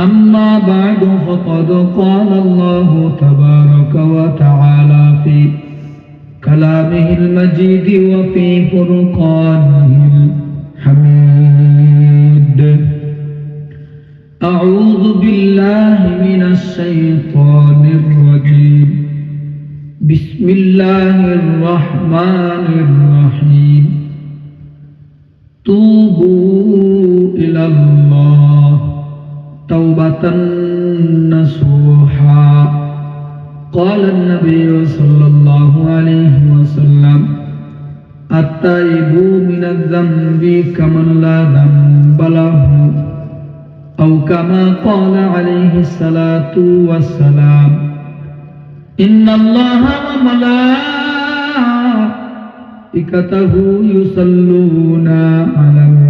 أما بعد فقد قال الله تبارك وتعالى في كلامه المجيد وفي فرقانه الحميد. أعوذ بالله من الشيطان الرجيم. بسم الله الرحمن الرحيم. نصوحا قال النبي صلى الله عليه وسلم التائب من الذنب كمن لا ذنب له. أو كما قال عليه الصلاة والسلام إن الله وملائكته يصلون على النبي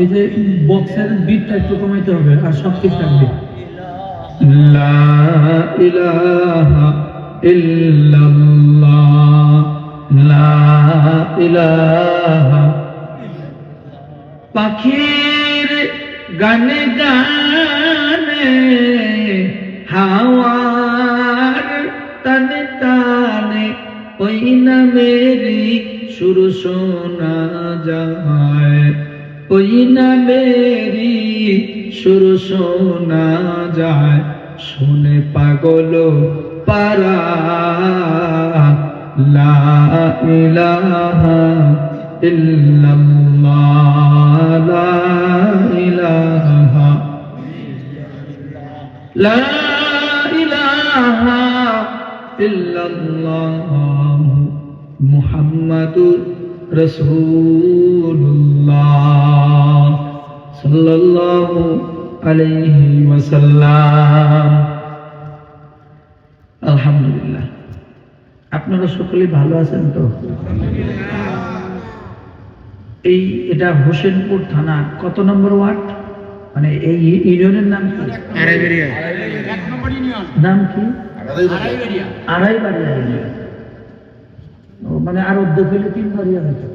এই যে বক্সের বিটটা একটু কমাইতে হবে আর সব ঠিক থাকবে। পাখির গানে গানে হাওয়ার তানে তানে ওই নামেরই সুর শোনা যায়। ওই নামেরই সুর শোনা যায়। শুনে পাগল পারা লা ইলাহা ইল্লাল্লাহ, লা ইলাহা। লা ইলাহা ইল্লাল্লাহ, মুহাম্মাদুর রাসূলুল্লাহ সাল্লাল্লাহু আলাইহি ওয়াসাল্লাম আলহামদুলিল্লাহ আপনারা সকলেই ভালো আছেন তো? এই এটা হোসেনপুর থানা কত নম্বর ওয়ার্ড? মানে এই ইউনিয়নের নাম কি? নাম কি? আড়াই বাড়িয়া ইউনিয়ন। ও, মানে আর অর্ধেক হইলে তিন বাড়িয়া হতো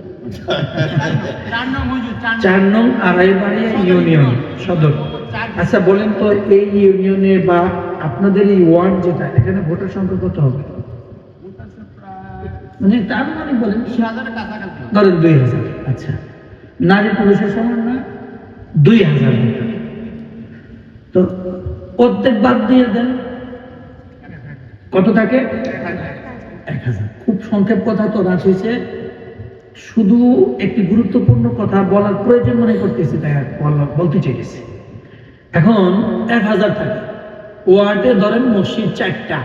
চার নং আড়াই বাড়িয়া ইউনিয়ন সদর। আচ্ছা বলেন তো এই ইউনিয়নে বা আপনাদের এই ওয়ার্ড যেটা এখানে ভোটার সংখ্যা কত হবে? মানে একটা আনুমানিক বলেন। ধরেন দুই হাজার আচ্ছা। নারী পুরুষের সমান না? দুই হাজার ভোটার। তো অর্ধেক বাদ দিয়ে দেন। কত থাকে? খুব সংক্ষেপ কথা তো হয়েছে। শুধু একটি গুরুত্বপূর্ণ কথা বলার প্রয়োজন মনে করতেছি, তাই বলতে চেয়েছি এখন এক হাজার থাকে ওয়ার্ডে ধরেন মসজিদ চারটা।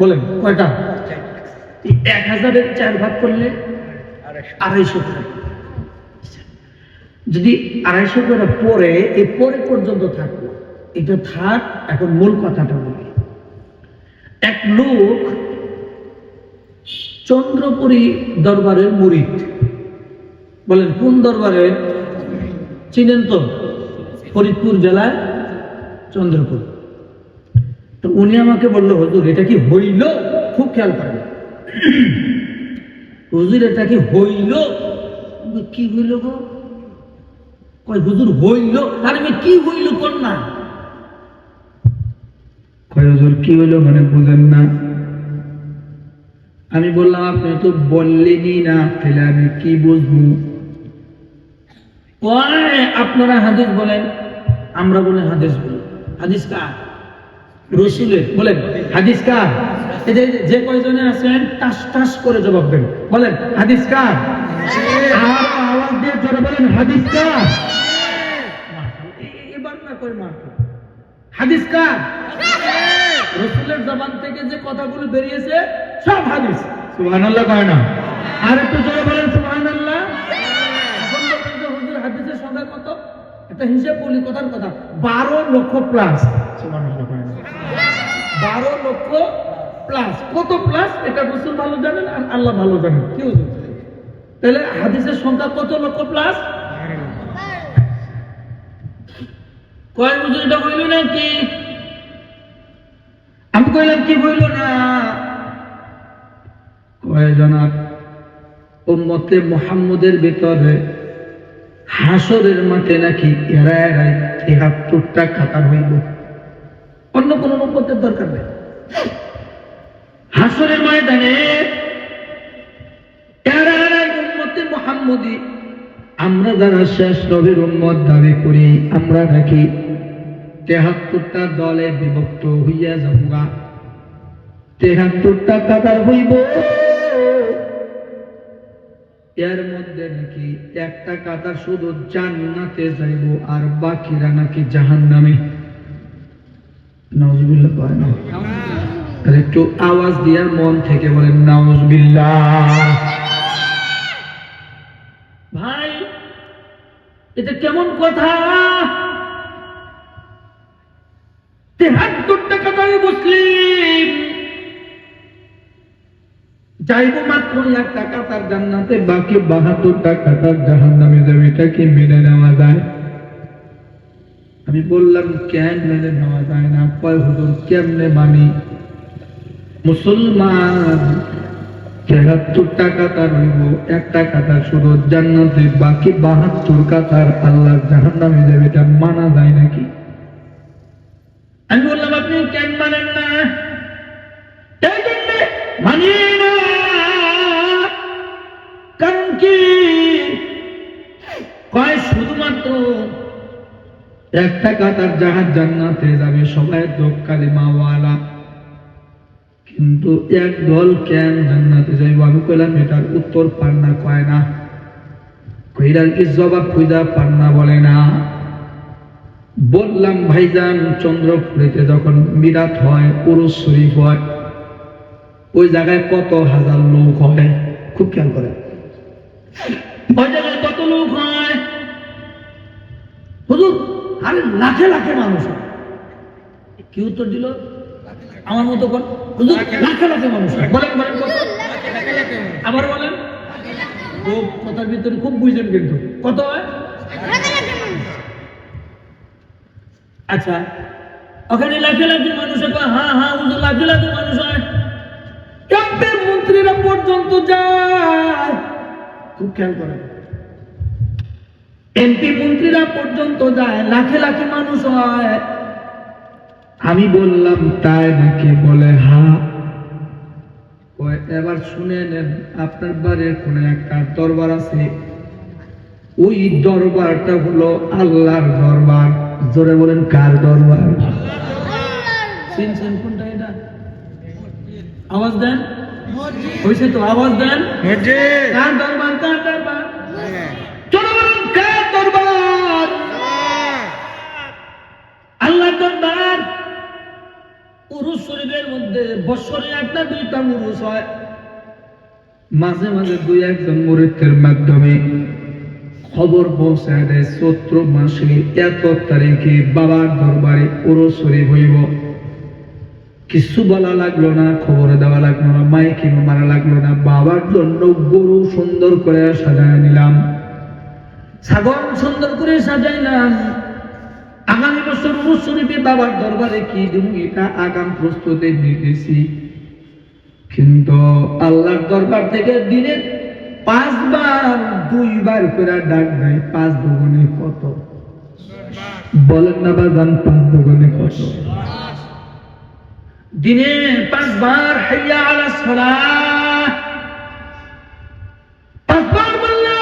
বলেন, কয়টা? এক হাজারের চার ভাগ করলে আড়াইশো করে যদি আড়াইশো করে পরে এই পরে পর্যন্ত থাকল এটা থাক, এখন মূল কথাটা বলি। এক লোক চন্দ্রপুরী দরবারের মুরিদ। বলেন, কোন দরবারে? চিনেন তো, ফরিদপুর জেলায় চন্দ্রপুর। তো উনি আমাকে বলল, হুজুর, এটা কি হইল? খুব খেয়াল করেন। হুজুর, এটা কি হইল? কি হইল গো? কয়, হুজুর, হইল? আর, আমি কি হইল কোন না কয়, হুজুর, কি হইল মানে বুঝেন না? আমি বললাম, আপনি তো বললেনই না, তাহলে আমি কি বুঝব? আপনারা হাদিস বলেন, আমরা বলে হাদিস বলি। হাদিস কার? রসুলের, বলেন, হাদিস কার? যে কয়জনে আছেন, টাস টাস করে জবাব দেন। বলেন, হাদিস কার? আর আওয়াজ দিয়ে জোরে বলেন, হাদিস কার? এবার না কই মার হাদিস কার? রসুলের জবান থেকে যে কথাগুলো বেরিয়েছে সব হাদিস। সুবহানাল্লাহ কয় না? আর একটু জোরে বলেন, সুবহানাল্লাহ। বলবেন যে হুজুর হাদিসের সংখ্যা কত একটা হিসাব বলি, কথার কথা। বারো লক্ষ প্লাস সুবহানাল্লাহ কয় না? বারো লক্ষ প্লাস কত প্লাস এটা রসুল ভালো জানেন আর আল্লাহ ভালো জানেন। কি তাহলে হাদিসের সংখ্যা কত লক্ষ প্লাস কয় হুজুর এটা হইল নাকি? আমি কইলাম কি হইল না? কয় জনাব উম্মতে মোহাম্মদের ভিতরে হাসরের মাঠে নাকি এরা এরাই তিয়াত্তরটা কাতার হইব। অন্য কোন উম্মতের দরকার নেই। হাসরের ময়দানে আমরা যারা শেষ নবীর উম্মত দাবি করি, আমরা নাকি তেহাত্তরটা দলে বিভক্ত হইয়া যাবগা তেহাত্তরটা কাতার হইব। এর মধ্যে নাকি একটা কাতার শুধু জান্নাতে যাইব আর বাকিরা নাকি জাহান নামে একটু আওয়াজ দিয়ার মন থেকে বলেন ভাই, এটা কেমন কথা? তেহাত্তর টাকা দামে মুসলিম। মাত্র একটা কাতার জান্নাতে, বাকি বাহাত্তর টাকা তার জাহান নামে যাবে। এটা কি মেনে নেওয়া যায়? আমি বললাম, কেন মেনে নেওয়া যায় না? কয়, হুজুর, কেমনে মানি? মুসলমান, তেহাত্তর টাকা তার হইব একটা কাতার শুধু জান্নাতে, বাকি বাহাত্তর কাতার আল্লাহ জাহান নামে যাবে। এটা মানা যায় নাকি? আমি কি কয় শুধুমাত্র একটা কাতার জাহাজ জান্নাতে যাবে, সবাই তো কালিমাওয়ালা কিন্তু এক দল কেন জান্নাতে যাইব? আমি কইলাম, এটার উত্তর পান না কয় না? কইরার কি জবাব খুঁজা পান না বলে না। বললাম, ভাইজান, চন্দ্রপুরেতে যখন মিরাত হয় পুরুষ শরীফ হয়, ওই জায়গায় কত হাজার লোক হয়? খুব খেয়াল করে ওই জায়গায় কত লোক হয়? হুজুর আরে লাখে লাখে মানুষ কি উত্তর দিল? আমার মতো কোন? হুজুর লাখে লাখে। মানুষ বলেন বলেন আবার বলেন। ও কথার ভিতরে খুব বুঝলেন কিন্তু। কত হয়? আচ্ছা ওখানে লাখে লাখে মানুষ হয়। হ্যাঁ হ্যাঁ হুজুর লাখে লাখে মানুষ হয়। ক্যাম্পের মন্ত্রীরা পর্যন্ত যায়। খুব খেয়াল করে এমপি মন্ত্রীরা পর্যন্ত যায় লাখে লাখে মানুষ হয়। আমি বললাম তাই নাকি বলে হা? এবার শুনে নেন আপনার বাড়ির কোনে একটা দরবার আছে। ওই দরবারটা হলো আল্লাহর দরবার। জোরে বলেন কার দরবার? কোনটা এটা? আওয়াজ দেন? হয়েছে তো আওয়াজ দেন? কার দরবার? মধ্যে বছরে একটা দুইটা উরুস হয়। মাঝে মাঝে দুই একজন মুরিদের মাধ্যমে খবর পৌঁছায় দেয়, চৈত্র মাসে এত তারিখে বাবার দরবারে উরুস শরীফ হইব। কিছু বলা লাগল না, খবর দেওয়া লাগল না, মাইকে মারা লাগল না, বাবার জন্য গরু সুন্দর করে সাজায় নিলাম। ছাগল সুন্দর করে সাজাইলাম। আগামী বছর উরুস শরীফে বাবার দরবারে কি দিব এটা আগাম প্রস্তুতি নিতেছি। কিন্তু আল্লাহর দরবার থেকে দিনে পাঁচবার, দুইবার করে ডাক দেয়, পাঁচ দুগুণে কত? বলেন না বাজান, পাঁচ দুগুণে কত? দিনে পাঁচবার হাইয়া আলা সালাহ। পাঁচবার বললে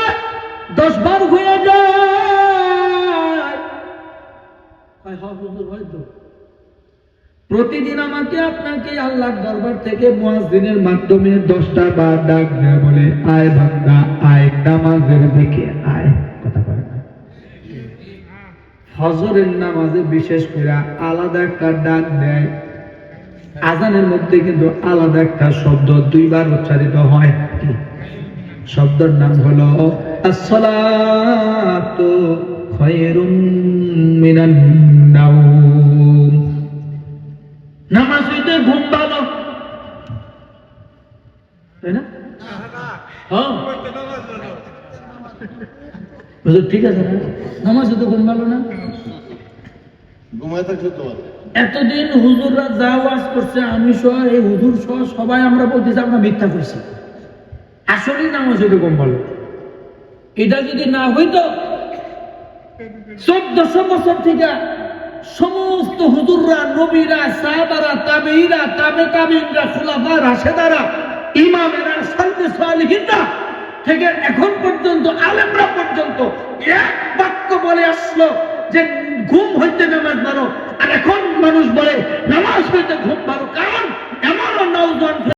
দশ বার হয়ে যায়। প্রতিদিন আমাকে আপনাকে আল্লাহর দরবার থেকে মুয়াজ্জিনের মাধ্যমে দশটা বার ডাক দেয় বলে, আয় বান্দা, আয় নামাজের দিকে আয়। কথা বলে না। নামাজে বিশেষ করে আলাদা একটা ডাক দেয়। আজানের মধ্যে কিন্তু আলাদা একটা শব্দ দুইবার উচ্চারিত হয়। শব্দের নাম হলো, আসসালাতু খায়রুম মিনান নাওম। নামাজ হইতে ঘুম ভালো তাই না? হ্যাঁ। ঠিক আছে না নামাজ হইতে ঘুম ভালো না? ঘুমায় থাকলে তো এতদিন হুজুররা যা ওয়াজ করছে আমি সহ এই হুজুর সহ সবাই আমরা বলতেছি আমরা মিথ্যা করছি। আসলেই নামাজ হইতে কম ভালো এটা যদি না হইতো বছর থেকে সমস্ত হুজুররা, নবীরা, সাহাবারা তাবিনরা খুলাফা রাশেদারা, ইমামেরা থেকে এখন পর্যন্ত, আলেমরা পর্যন্ত এক বাক্য বলে আসলো যে ঘুম হইতে নামাজ মানো আর এখন মানুষ বলে, নামাজ হইতে ঘুম